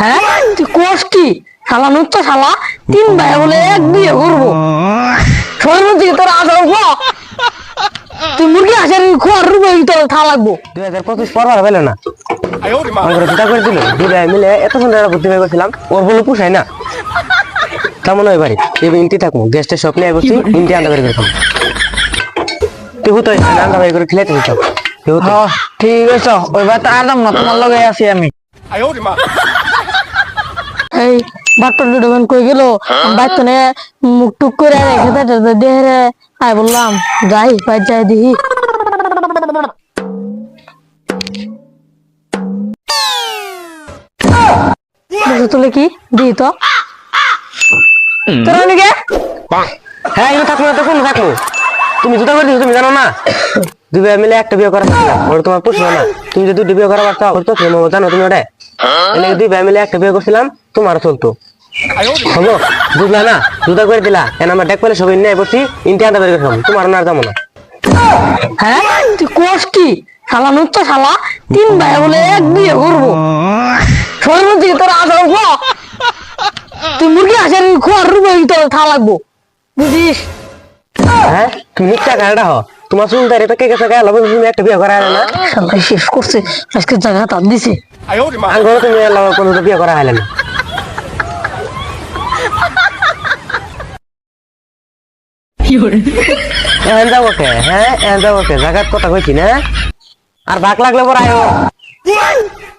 হ্যাঁ? তুই কোষ কি? শালা নুচ্ছ শালা। তিন ভাই বলে এক বিয়ে করব। শরীর দিকে তোর উঠবো তুই মুরগি হাসের খোয়ার রূপে তোর থা লাগবো। দুই হাজার পঁচিশ পরবার পেল না? আমার চিন্তা করে দিল। দুই ভাই মিলে এত সুন্দর একটা বুদ্ধি বের করছিলাম ওর বলে পুষায় না। কেমন হয় বাড়ি তুই ইন্টি থাকব। গেস্টের স্বপ্নে বসছি ইন্টি বের করে তুই হুতো বের করে খেলে তুই হ্যাঁ ঠিক আছে। ওইবার তো আদাম না তোমার লগে আছি আমি। এই বাট্টর ডুডবেন কই গেল? বাইতনে মুখ টুক করে রেখে দেয় দেহে আই বললাম যাই বাইর যাই দিহি তুলে কি দিই তো। তোর অনেকে হ্যাঁ এগুলো থাকব না তো কোন থাকব তুমি জুতা করে দিছো তুমি জানো না? দুই ভাই মিলে একটা বিয়ে করা ওর তোমার পুষলো না। তুমি যদি দুটি বিয়ে করা পারতো ওর তো জানো তুমি ওটা? দুই ভাই মিলে একটা বিয়ে করছিলাম। তোমার চলতো। হব? বুঝলা না? জুতা করে দিলা। কেন আমার ডেক পেলে সবাই নিয়ে ইন্টি বের করে খাব। তোমার না আর যাব না। হ্যাঁ? তুই কোষ কি? শালা নুচ্ছ শালা। তিন ভাই বলে এক বিয়ে করব। শরীর দিকে তোর উঠবো তুই মুরগি খোয়ার তোর থা লাগবো। বুঝিস? হ্যাঁ? তুমি মিথ্যা হ। তোমার গেছে তুমি একটা বিয়ে করা না। শালা শেষ করছে। আজকে জায়গা দিছে। আঙ্গুল তুমি লবণ কোনো বিয়ে করা না। এন যাব কে হ্যাঁ এন যাব কে জাগাত কথা কইছি না আর ভাগ লাগলে পর আয়ো